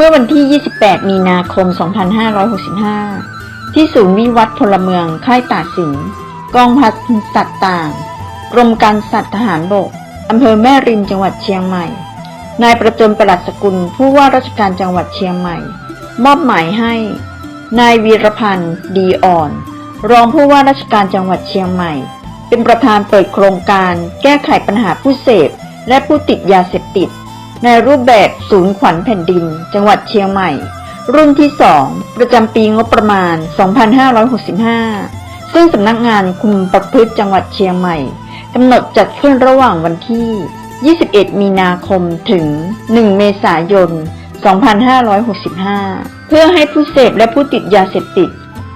เมื่อวันที่ 28 มีนาคม 2565 ที่ศูนย์วิวัฒน์พลเมือง ค่ายตาสิน กองพันสัตว์ต่าง กรมการสัตว์ทหารบก อำเภอแม่ริมจังหวัดเชียงใหม่ นายประจนประหลัดสกุล ผู้ว่าราชการจังหวัดเชียงใหม่ มอบหมายให้ นายวีรพันธ์ ดีอ่อน รองผู้ว่าราชการจังหวัดเชียงใหม่ เป็นประธานเปิดโครงการ แก้ไขปัญหาผู้เสพและผู้ติดยาเสพติด ในรูปแบบศูนย์ขวัญแผ่นดิน จังหวัดเชียงใหม่ รุ่นที่ 2 ประจำปีงบประมาณ 2565 ซึ่งสำนักงานคุมประพฤติจังหวัดเชียงใหม่กำหนดจัดขึ้นระหว่างวันที่ 21 มีนาคมถึง 1 เมษายน 2565 เพื่อให้ผู้เสพและผู้ติดยาเสพติด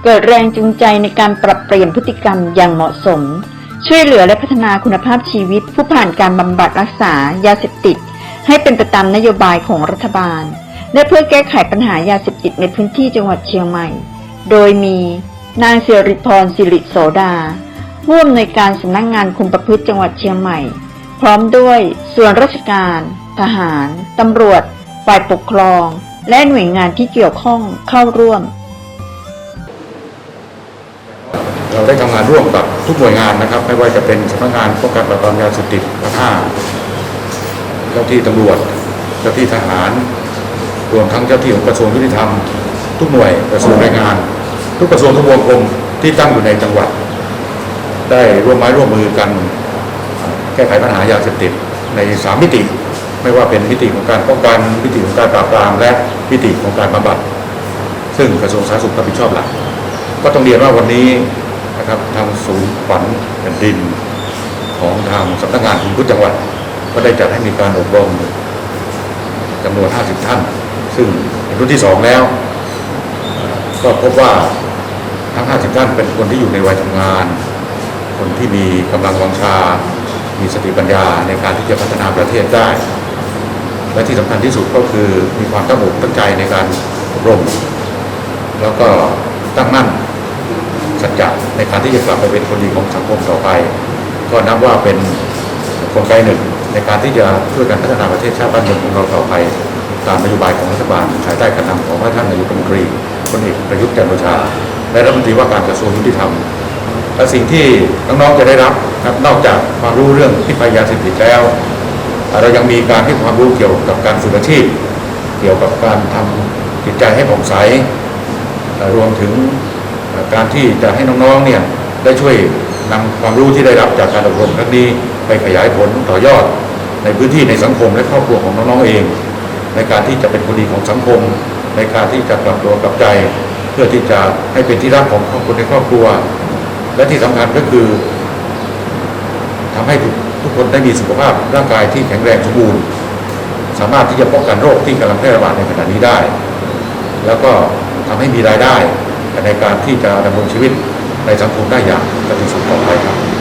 เกิดแรงจูงใจในการปรับเปลี่ยนพฤติกรรมอย่างเหมาะสม ช่วยเหลือและพัฒนาคุณภาพชีวิตผู้ผ่านการบำบัดรักษายาเสพติด ให้เป็นไปตามนโยบายของรัฐบาล และเพื่อแก้ไขปัญหายาเสพติดในพื้นที่จังหวัดเชียงใหม่ โดยมีนางเสริพรสิริโสดาผู้อำนวยการสำนักงานคุมประพฤติจังหวัดเชียงใหม่ พร้อมด้วยส่วนราชการ ทหาร ตำรวจ ฝ่ายปกครอง และหน่วยงานที่เกี่ยวข้องเข้าร่วม เราได้ทำงานร่วมกับทุกหน่วยงานนะครับ ไม่ว่าจะเป็นสำนักงานป้องกันปราบปรามยาเสพติดภาคห้า เจ้าที่ตำรวจ เจ้าที่ทหาร รวมทั้งเจ้าที่ของกระทรวงยุติธรรม ทุกหน่วยกระทรวงแรงงาน ทุกกระทรวงทุกวงกรมที่ตั้งอยู่ในจังหวัด ได้ร่วมไม้ร่วมมือกัน แก้ไขปัญหายาเสพติดในสามมิติ ไม่ว่าเป็นมิติของการป้องกันมิติของการปราบปรามและมิติของการบำบัดซึ่งกระทรวงสาธารณสุขรับผิดชอบหลักก็ต้องเรียนว่าวันนี้นะครับทางศูนย์ขวัญแผ่นดินของทางสำนักงานคุมพุทธจังหวัด ก็ได้จัดให้มีการอบรมจำนวน 50 ท่าน ซึ่งรุ่นที่สองแล้ว ก็พบว่าทั้ง 50 ท่านเป็นคนที่อยู่ในวัยทำงาน คนที่มีกำลังวังชา มีสติปัญญาในการที่จะพัฒนาประเทศได้ และที่สำคัญที่สุดก็คือมีความตั้งอกตั้งใจในการอบรม แล้วก็ตั้งมั่นสัจจะในการที่จะกลับไปเป็นคนดีของสังคมต่อไป ก็นับว่าเป็น กลไกหนึ่งในการที่จะช่วยกันพัฒนาประเทศชาติบ้านเมืองของเราต่อไป ตามนโยบายของรัฐบาลภายใต้การนำของพระท่านนายกรัฐมนตรีพลเอกประยุทธ์จันทร์โอชาและรัฐมนตรีว่าการกระทรวงยุติธรรมและสิ่งที่น้องๆจะได้รับครับนอกจากความรู้เรื่องพิษภัยยาเสพติดแล้ว เรายังมีการให้ความรู้เกี่ยวกับการฝึกอาชีพ เกี่ยวกับการทำจิตใจให้ผ่องใสรวมถึงการที่จะให้น้องๆเนี่ยได้ช่วยนำความรู้ที่ได้รับจากการอบรมครั้งนี้ ไปขยายผลต่อยอดในพื้นที่ในสังคมและครอบครัวของน้องๆเอง ในการที่จะเป็นคนดีของสังคม ในการที่จะกลับตัวกลับใจ เพื่อที่จะให้เป็นที่รักของคนในครอบครัว และที่สำคัญก็คือทำให้ทุกคนได้มีสุขภาพร่างกายที่แข็งแรงสมบูรณ์สามารถที่จะป้องกันโรคที่กำลังแพร่ระบาดในขณะนี้ได้ แล้วก็ทำให้มีรายได้ในการที่จะดำรงชีวิตในสังคมได้อย่างปฏิสุขต่อไปครับ